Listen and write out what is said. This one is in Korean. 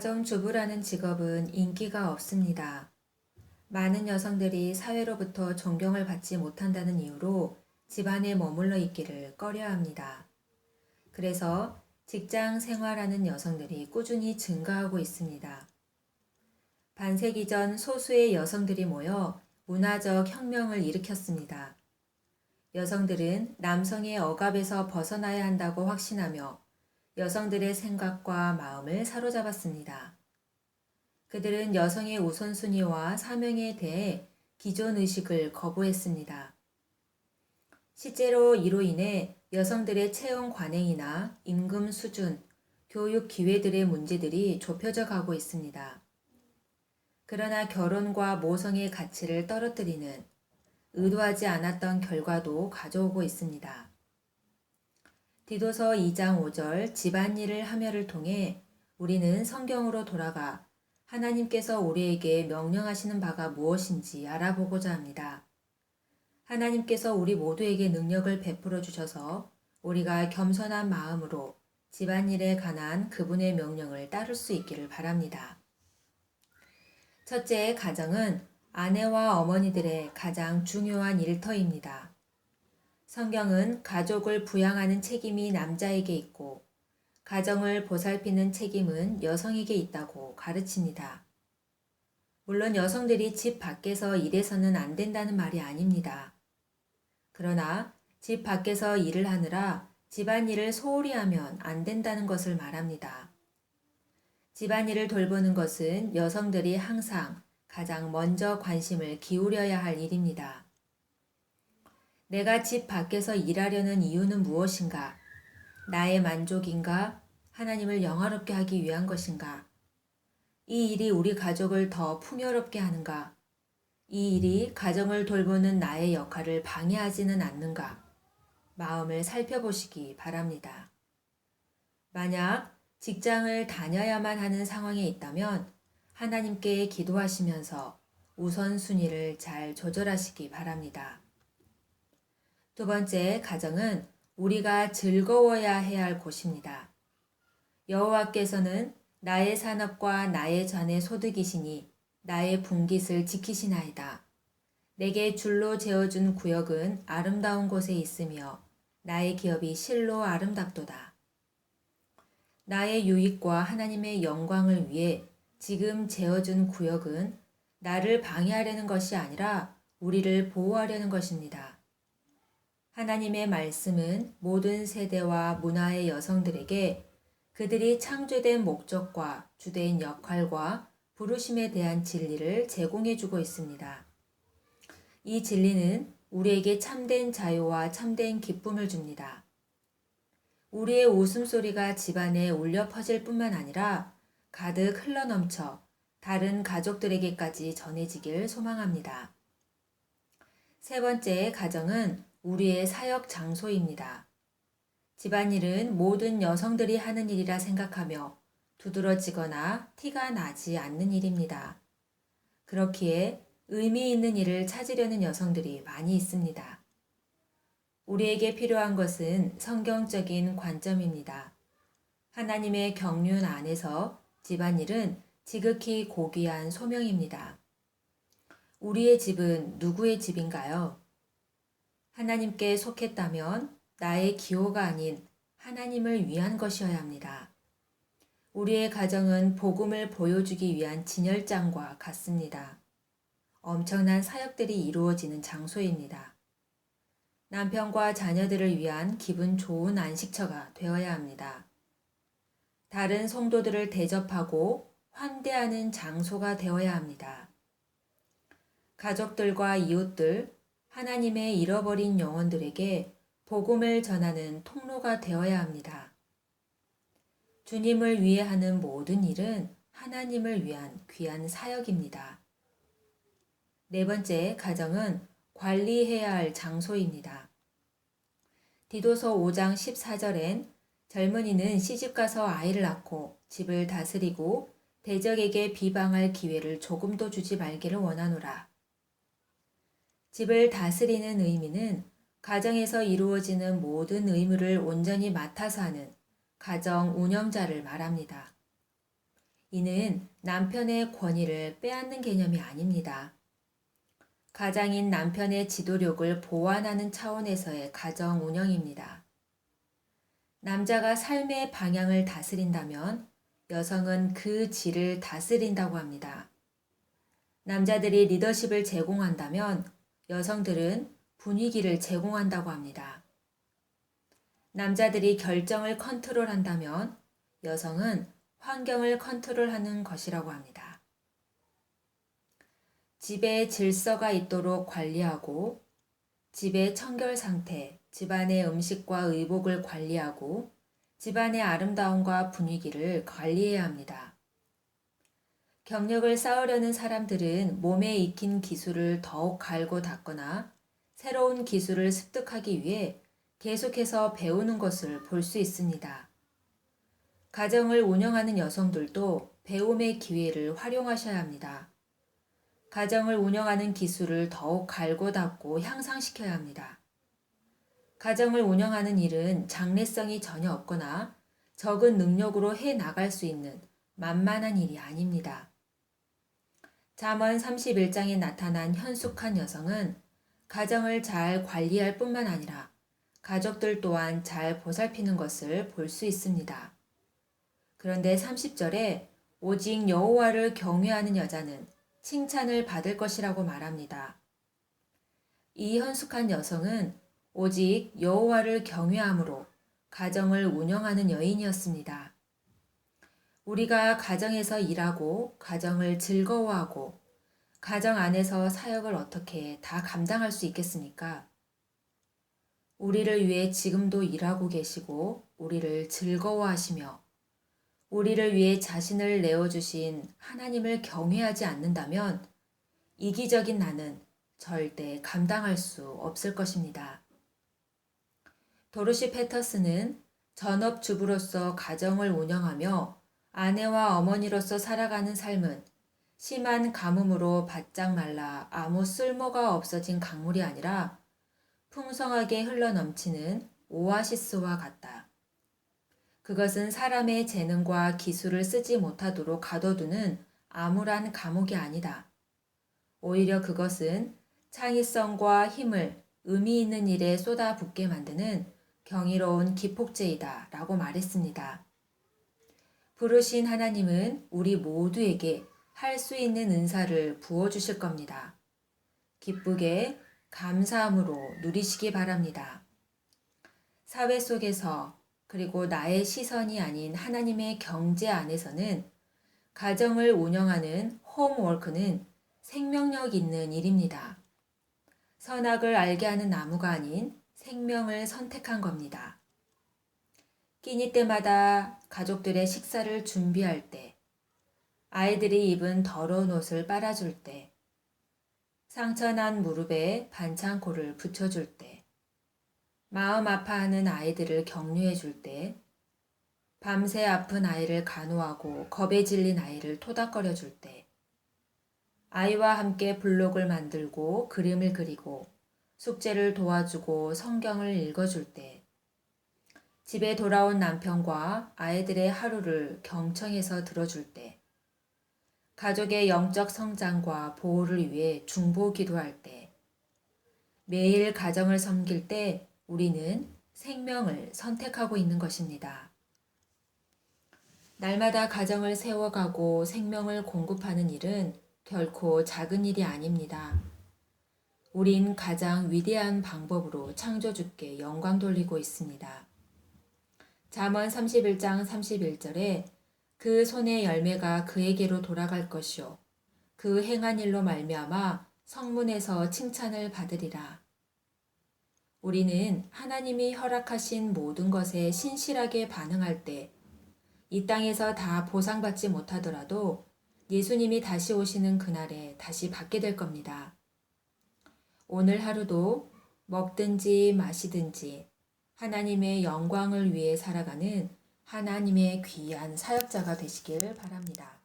가정주부라는 직업은 인기가 없습니다. 많은 여성들이 사회로부터 존경을 받지 못한다는 이유로 집안에 머물러 있기를 꺼려 합니다. 그래서 직장 생활하는 여성들이 꾸준히 증가하고 있습니다. 반세기 전 소수의 여성들이 모여 문화적 혁명을 일으켰습니다. 여성들은 남성의 억압에서 벗어나야 한다고 확신하며 여성들의 생각과 마음을 사로잡았습니다. 그들은 여성의 우선순위와 사명에 대해 기존 의식을 거부했습니다. 실제로 이로 인해 여성들의 채용 관행이나 임금 수준, 교육 기회들의 문제들이 좁혀져 가고 있습니다. 그러나 결혼과 모성의 가치를 떨어뜨리는 의도하지 않았던 결과도 가져오고 있습니다. 디도서 2장 5절 집안일을 하며를 통해 우리는 성경으로 돌아가 하나님께서 우리에게 명령하시는 바가 무엇인지 알아보고자 합니다. 하나님께서 우리 모두에게 능력을 베풀어 주셔서 우리가 겸손한 마음으로 집안일에 관한 그분의 명령을 따를 수 있기를 바랍니다. 첫째, 가정은 아내와 어머니들의 가장 중요한 일터입니다. 성경은 가족을 부양하는 책임이 남자에게 있고 가정을 보살피는 책임은 여성에게 있다고 가르칩니다. 물론 여성들이 집 밖에서 일해서는 안 된다는 말이 아닙니다. 그러나 집 밖에서 일을 하느라 집안일을 소홀히 하면 안 된다는 것을 말합니다. 집안일을 돌보는 것은 여성들이 항상 가장 먼저 관심을 기울여야 할 일입니다. 내가 집 밖에서 일하려는 이유는 무엇인가? 나의 만족인가? 하나님을 영화롭게 하기 위한 것인가? 이 일이 우리 가족을 더 풍요롭게 하는가? 이 일이 가정을 돌보는 나의 역할을 방해하지는 않는가? 마음을 살펴보시기 바랍니다. 만약 직장을 다녀야만 하는 상황에 있다면 하나님께 기도하시면서 우선순위를 잘 조절하시기 바랍니다. 두 번째, 가정은 우리가 즐거워야 해야 할 곳입니다. 여호와께서는 나의 산업과 나의 잔의 소득이시니 나의 분깃을 지키시나이다. 내게 줄로 재어준 구역은 아름다운 곳에 있으며 나의 기업이 실로 아름답도다. 나의 유익과 하나님의 영광을 위해 지금 재어준 구역은 나를 방해하려는 것이 아니라 우리를 보호하려는 것입니다. 하나님의 말씀은 모든 세대와 문화의 여성들에게 그들이 창조된 목적과 주된 역할과 부르심에 대한 진리를 제공해 주고 있습니다. 이 진리는 우리에게 참된 자유와 참된 기쁨을 줍니다. 우리의 웃음소리가 집안에 울려 퍼질 뿐만 아니라 가득 흘러넘쳐 다른 가족들에게까지 전해지길 소망합니다. 세 번째, 가정은 우리의 사역 장소입니다. 집안일은 모든 여성들이 하는 일이라 생각하며 두드러지거나 티가 나지 않는 일입니다. 그렇기에 의미 있는 일을 찾으려는 여성들이 많이 있습니다. 우리에게 필요한 것은 성경적인 관점입니다. 하나님의 경륜 안에서 집안일은 지극히 고귀한 소명입니다. 우리의 집은 누구의 집인가요? 하나님께 속했다면 나의 기호가 아닌 하나님을 위한 것이어야 합니다. 우리의 가정은 복음을 보여주기 위한 진열장과 같습니다. 엄청난 사역들이 이루어지는 장소입니다. 남편과 자녀들을 위한 기분 좋은 안식처가 되어야 합니다. 다른 성도들을 대접하고 환대하는 장소가 되어야 합니다. 가족들과 이웃들, 하나님의 잃어버린 영혼들에게 복음을 전하는 통로가 되어야 합니다. 주님을 위해 하는 모든 일은 하나님을 위한 귀한 사역입니다. 네 번째, 가정은 관리해야 할 장소입니다. 디도서 5장 14절엔 젊은이는 시집가서 아이를 낳고 집을 다스리고 대적에게 비방할 기회를 조금도 주지 말기를 원하노라. 집을 다스리는 의미는 가정에서 이루어지는 모든 의무를 온전히 맡아서 하는 가정 운영자를 말합니다. 이는 남편의 권위를 빼앗는 개념이 아닙니다. 가장인 남편의 지도력을 보완하는 차원에서의 가정 운영입니다. 남자가 삶의 방향을 다스린다면 여성은 그 질을 다스린다고 합니다. 남자들이 리더십을 제공한다면 여성들은 분위기를 제공한다고 합니다. 남자들이 결정을 컨트롤한다면 여성은 환경을 컨트롤하는 것이라고 합니다. 집에 질서가 있도록 관리하고 집의 청결 상태, 집안의 음식과 의복을 관리하고 집안의 아름다움과 분위기를 관리해야 합니다. 경력을 쌓으려는 사람들은 몸에 익힌 기술을 더욱 갈고 닦거나 새로운 기술을 습득하기 위해 계속해서 배우는 것을 볼 수 있습니다. 가정을 운영하는 여성들도 배움의 기회를 활용하셔야 합니다. 가정을 운영하는 기술을 더욱 갈고 닦고 향상시켜야 합니다. 가정을 운영하는 일은 장래성이 전혀 없거나 적은 능력으로 해 나갈 수 있는 만만한 일이 아닙니다. 잠언 31장에 나타난 현숙한 여성은 가정을 잘 관리할 뿐만 아니라 가족들 또한 잘 보살피는 것을 볼 수 있습니다. 그런데 30절에 오직 여호와를 경외하는 여자는 칭찬을 받을 것이라고 말합니다. 이 현숙한 여성은 오직 여호와를 경외함으로 가정을 운영하는 여인이었습니다. 우리가 가정에서 일하고 가정을 즐거워하고 가정 안에서 사역을 어떻게 다 감당할 수 있겠습니까? 우리를 위해 지금도 일하고 계시고 우리를 즐거워하시며 우리를 위해 자신을 내어주신 하나님을 경외하지 않는다면 이기적인 나는 절대 감당할 수 없을 것입니다. 도르시 페터스는 전업주부로서 가정을 운영하며 아내와 어머니로서 살아가는 삶은 심한 가뭄으로 바짝 말라 아무 쓸모가 없어진 강물이 아니라 풍성하게 흘러넘치는 오아시스와 같다. 그것은 사람의 재능과 기술을 쓰지 못하도록 가둬두는 암울한 감옥이 아니다. 오히려 그것은 창의성과 힘을 의미 있는 일에 쏟아붓게 만드는 경이로운 기폭제이다 라고 말했습니다. 부르신 하나님은 우리 모두에게 할 수 있는 은사를 부어주실 겁니다. 기쁘게 감사함으로 누리시기 바랍니다. 사회 속에서 그리고 나의 시선이 아닌 하나님의 경제 안에서는 가정을 운영하는 홈워크는 생명력 있는 일입니다. 선악을 알게 하는 나무가 아닌 생명을 선택한 겁니다. 끼니 때마다 가족들의 식사를 준비할 때, 아이들이 입은 더러운 옷을 빨아줄 때, 상처난 무릎에 반창고를 붙여줄 때, 마음 아파하는 아이들을 격려해 줄 때, 밤새 아픈 아이를 간호하고 겁에 질린 아이를 토닥거려 줄 때, 아이와 함께 블록을 만들고 그림을 그리고 숙제를 도와주고 성경을 읽어줄 때, 집에 돌아온 남편과 아이들의 하루를 경청해서 들어줄 때, 가족의 영적 성장과 보호를 위해 중보 기도할 때, 매일 가정을 섬길 때 우리는 생명을 선택하고 있는 것입니다. 날마다 가정을 세워가고 생명을 공급하는 일은 결코 작은 일이 아닙니다. 우린 가장 위대한 방법으로 창조주께 영광 돌리고 있습니다. 잠언 31장 31절에 그 손의 열매가 그에게로 돌아갈 것이요 그 행한 일로 말미암아 성문에서 칭찬을 받으리라. 우리는 하나님이 허락하신 모든 것에 신실하게 반응할 때 이 땅에서 다 보상받지 못하더라도 예수님이 다시 오시는 그날에 다시 받게 될 겁니다. 오늘 하루도 먹든지 마시든지 하나님의 영광을 위해 살아가는 하나님의 귀한 사역자가 되시길 바랍니다.